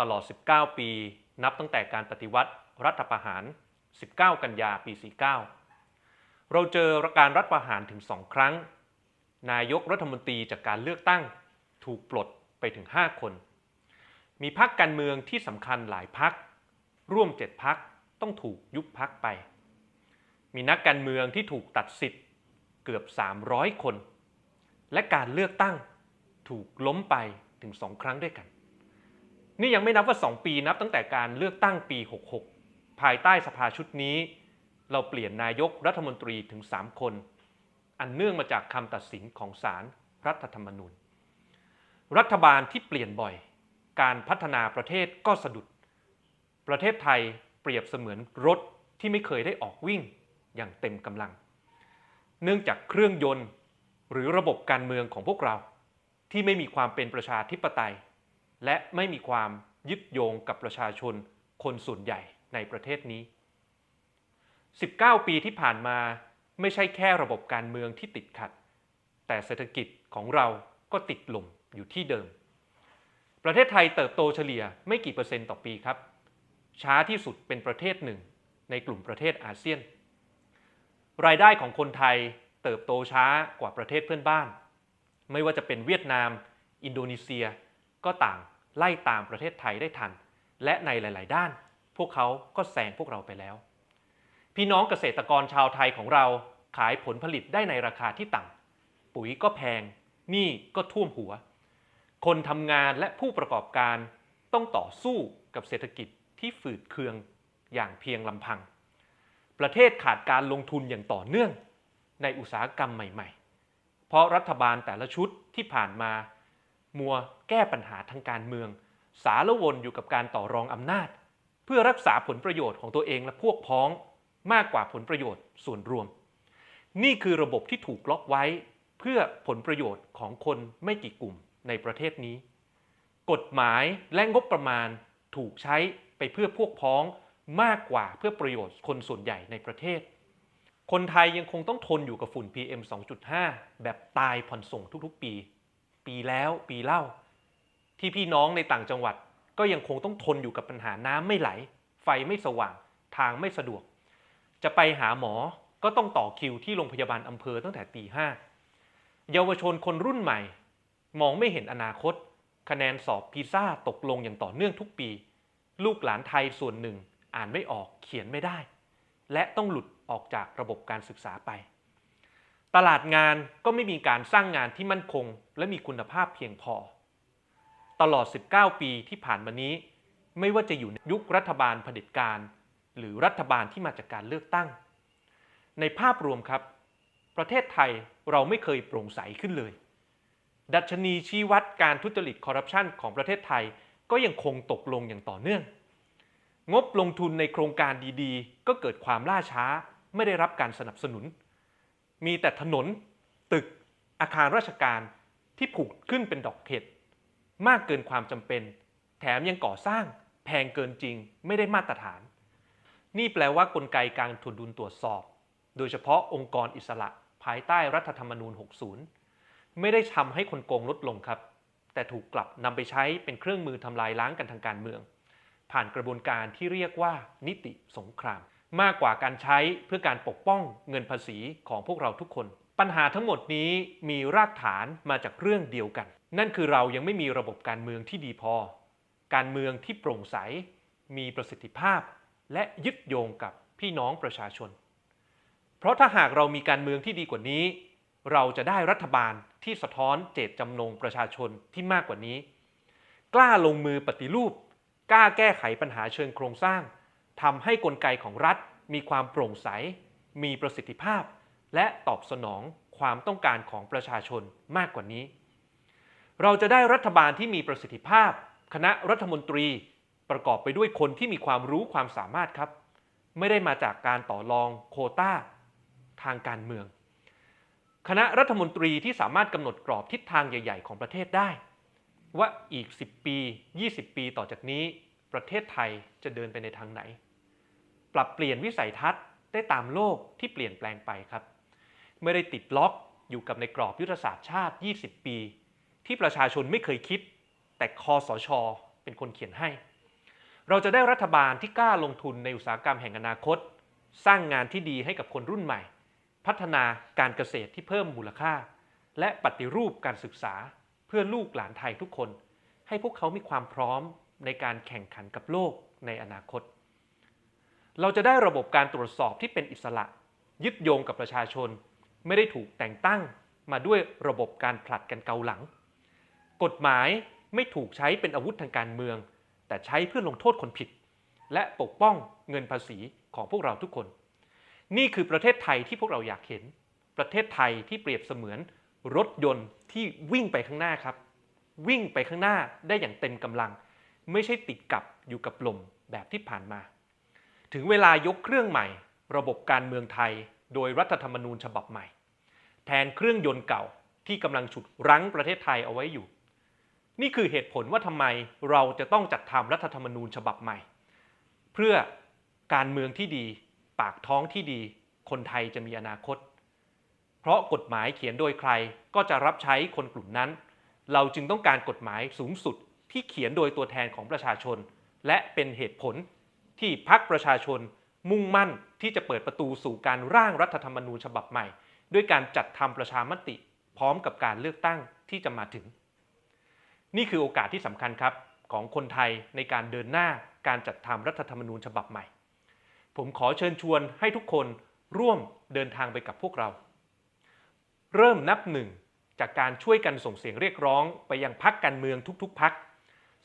ตลอด 19 ปี นับตั้งแต่การปฏิวัติรัฐประหาร 19 กันยาปี 49 เราเจอการรัฐประหารถึงสองครั้ง นายกรัฐมนตรีจากการเลือกตั้งถูกปลดไปถึง 5 คน มีพรรคการเมืองที่สำคัญหลายพรรคร่วม 7พรรคต้องถูกยุบพรรคไป มีนักการเมืองที่ถูกตัดสิทธิ์เกือบ 300 คน และการเลือกตั้งถูกล้มไปถึง2ครั้งด้วยกัน นี่ยังไม่นับว่า 2 ปีนับตั้งแต่การเลือกตั้งปี 66 ภายใต้สภาชุดนี้ เราเปลี่ยนนายกรัฐมนตรีถึง 3 คน อันเนื่องมาจากคำตัดสินของศาลรรัฐธรรมนูญ รัฐบาลที่เปลี่ยนบ่อย การพัฒนาประเทศก็สะดุด ประเทศไทยเปรียบเสมือนรถที่ไม่เคยได้ออกวิ่งอย่างเต็มกำลัง เนื่องจากเครื่องยนต์หรือระบบการเมืองของพวกเราที่ไม่มีความเป็นประชาธิปไตย และไม่มีความยึดโยงกับประชาชนคนส่วนใหญ่ในประเทศนี้ 19 ปีที่ผ่านมาไม่ใช่แค่ระบบการเมืองที่ติดขัด แต่เศรษฐกิจของเราก็ติดลมอยู่ที่เดิม ประเทศไทยเติบโตเฉลี่ยไม่กี่เปอร์เซ็นต์ต่อปีครับ ช้าที่สุดเป็นประเทศหนึ่ง ในกลุ่มประเทศอาเซียน รายได้ของคนไทยเติบโตช้ากว่าประเทศเพื่อนบ้าน ไม่ว่าจะเป็นเวียดนาม อินโดนีเซีย ก็ต่างไล่ตามประเทศไทยได้ทัน และในหลาย ๆ ด้าน พวกเขาก็แซงพวกเราไปแล้ว พี่น้องเกษตรกรชาวไทยของเราขายผลผลิตได้ในราคาที่ต่ำปุ๋ยก็แพงหนี้ก็ท่วมหัว คนทำงานและผู้ประกอบการต้องต่อสู้กับเศรษฐกิจที่ฝืดเคืองอย่างเพียงลำพัง ประเทศขาดการลงทุนอย่างต่อเนื่องในอุตสาหกรรมใหม่ ๆ เพราะรัฐบาลแต่ละชุดที่ผ่านมา มัวแก้ปัญหาทางการเมือง สารวนอยู่กับการต่อรองอำนาจ เพื่อรักษาผลประโยชน์ของตัวเองและพวกพ้องมากกว่าผลประโยชน์ส่วนรวม นี่คือระบบที่ถูกล็อกไว้เพื่อผลประโยชน์ของคนไม่กี่กลุ่มในประเทศนี้ กฎหมายและงบประมาณถูกใช้ไปเพื่อพวกพ้องมากกว่าเพื่อประโยชน์คนส่วนใหญ่ในประเทศ คนไทยยังคงต้องทนอยู่กับฝุ่น PM 2.5 แบบตายผ่อนส่งทุกๆปี ปีแล้วปีเล่า ที่พี่น้องในต่างจังหวัด ก็ยังคงต้องทนอยู่กับปัญหาน้ำไม่ไหล ไฟไม่สว่าง ทางไม่สะดวก จะไปหาหมอก็ต้องต่อคิวที่โรงพยาบาลอำเภอตั้งแต่ตีห้าเยาวชนคนรุ่นใหม่ มองไม่เห็นอนาคต คะแนนสอบพีซ่าตกลงอย่างต่อเนื่องทุกปี ลูกหลานไทยส่วนหนึ่งอ่านไม่ออกเขียนไม่ได้ และต้องหลุดออกจากระบบการศึกษาไป ตลาดงานก็ไม่มีการสร้างงานที่มั่นคง และมีคุณภาพเพียงพอ ตลอด 19 ปีที่ผ่านมานี้ ไม่ว่าจะอยู่ในยุครัฐบาลเผด็จการ หรือรัฐบาลที่มาจากการเลือกตั้ง ในภาพรวมครับ ประเทศไทยเราไม่เคยโปร่งใสขึ้นเลย ดัชนีชี้วัดการทุจริตคอร์รัปชันของประเทศไทยก็ยังคงตกลงอย่างต่อเนื่อง งบลงทุนในโครงการดีๆ ก็เกิดความล่าช้าไม่ได้รับการสนับสนุน มีแต่ถนน ตึก อาคารราชการที่ผุขึ้นเป็นดอกเห็ดมากเกินความจำเป็น แถมยังก่อสร้างแพงเกินจริงไม่ได้มาตรฐาน นี่แปลว่ากลไกการทุนดุลตรวจสอบ โดยเฉพาะองค์กรอิสระภายใต้รัฐธรรมนูญ 60 ไม่ได้ทำให้คนโกงลดลงครับ แต่ถูกกลับนำไปใช้เป็นเครื่องมือทำลายล้างกันทางการเมือง ผ่านกระบวนการที่เรียกว่านิติสงคราม มากกว่าการใช้เพื่อการปกป้องเงินภาษีของพวกเราทุกคน ปัญหาทั้งหมดนี้มีรากฐานมาจากเรื่องเดียวกัน นั่นคือเรายังไม่มีระบบการเมืองที่ดีพอ การเมืองที่โปร่งใส มีประสิทธิภาพ และยึดโยงกับพี่น้องประชาชน เพราะถ้าหากเรามีการเมืองที่ดีกว่านี้ เราจะได้รัฐบาลที่สะท้อนเจตจำนงประชาชนที่มากกว่านี้ กล้าลงมือปฏิรูป กล้าแก้ไขปัญหาเชิงโครงสร้าง ทำให้กลไกของรัฐมีความโปร่งใส มีประสิทธิภาพ และตอบสนองความต้องการของประชาชนมากกว่านี้ เราจะได้รัฐบาลที่มีประสิทธิภาพ คณะรัฐมนตรีประกอบไปด้วยคนที่มีความรู้ความสามารถครับ ไม่ได้มาจากการต่อรองโคต้า ทางการเมือง คณะรัฐมนตรีที่สามารถกำหนดกรอบทิศทางใหญ่ ๆ ของประเทศได้ ว่าอีก 10 ปี 20 ปีต่อจากนี้ ประเทศไทยจะเดินไปในทางไหน ปรับเปลี่ยนวิสัยทัศน์ได้ตามโลกที่เปลี่ยนแปลงไปครับ ไม่ได้ติดล็อกอยู่กับในกรอบยุทธศาสตร์ชาติ 20 ปี ที่ประชาชนไม่เคยคิด แต่คอสชเป็นเป็นคนเขียนให้ เราจะได้รัฐบาลที่กล้าลงทุนในอุตสาหกรรมแห่งอนาคต สร้างงานที่ดีให้กับคนรุ่นใหม่ พัฒนาการเกษตรที่เพิ่มมูลค่า และปฏิรูปการศึกษาเพื่อลูกหลานไทยทุกคน ให้พวกเขามีความพร้อมในการแข่งขันกับโลกในอนาคต เราจะได้ระบบการตรวจสอบที่เป็นอิสระ ยึดโยงกับประชาชน ไม่ได้ถูกแต่งตั้งมาด้วยระบบการผลัดกันเกาหลัง กฎหมายไม่ถูกใช้เป็นอาวุธทางการเมือง แต่ใช้เพื่อลงโทษคนผิด และปกป้องเงินภาษีของพวกเราทุกคน นี่คือประเทศไทยที่พวกเราอยากเห็น ประเทศไทยที่เปรียบเสมือนรถยนต์ที่วิ่งไปข้างหน้าครับ วิ่งไปข้างหน้าได้อย่างเต็มกำลัง ไม่ใช่ติดกับอยู่กับลมแบบที่ผ่านมา ถึงเวลายกเครื่องใหม่ ระบบการเมืองไทย โดยรัฐธรรมนูญฉบับใหม่ แทนเครื่องยนต์เก่าที่กำลังฉุดรั้งประเทศไทยเอาไว้อยู่ นี่คือเหตุผลว่าทำไมเราจะต้องจัดทำรัฐธรรมนูญฉบับใหม่ เพื่อการเมืองที่ดี ปากท้องที่ดี คนไทยจะมีอนาคต เพราะกฎหมายเขียนโดยใครก็จะรับใช้คนกลุ่มนั้น เราจึงต้องการกฎหมายสูงสุดที่เขียนโดยตัวแทนของประชาชน และเป็นเหตุผล ที่พักประชาชนมุ่งมั่นที่จะเปิดประตูสู่การร่างรัฐธรรมนูญฉบับใหม่ ด้วยการจัดทำประชามติ พร้อมกับการเลือกตั้งที่จะมาถึง นี่คือโอกาสที่สำคัญครับของคนไทยในการเดินหน้าการจัดทำรัฐธรรมนูญฉบับใหม่ ผมขอเชิญชวนให้ทุกคนร่วมเดินทางไปกับพวกเรา เริ่มนับหนึ่งจากการช่วยกันส่งเสียงเรียกร้องไปยังพักการเมืองทุกๆพัก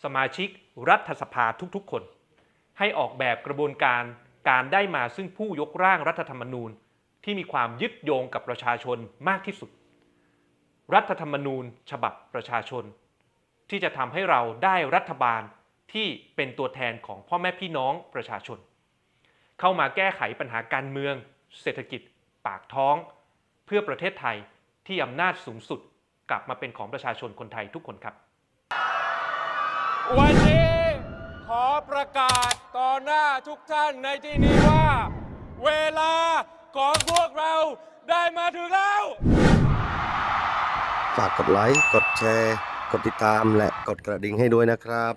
สมาชิกรัฐสภาทุกๆคน ให้ออกแบบกระบวนการการได้มาซึ่งผู้ยกร่างรัฐธรรมนูญ ที่มีความยึดโยงกับประชาชนมากที่สุด รัฐธรรมนูญฉบับประชาชน ที่จะทำให้เราได้รัฐบาลที่เป็นตัวแทนของพ่อแม่พี่น้องประชาชน เข้ามาแก้ไขปัญหาการเมือง เศรษฐกิจ ปากท้อง เพื่อประเทศไทยที่อำนาจสูงสุดกลับมาเป็นของประชาชนคนไทยทุกคนครับ วันนี้ อประกาศต่อหน้าทุกท่านในที่นี้ว่า เวลาของพวกเราได้มาถึงแล้ว ฝากกดไลค์ กดแชร์ กดติดตามและกดกระดิ่งให้ด้วยนะครับ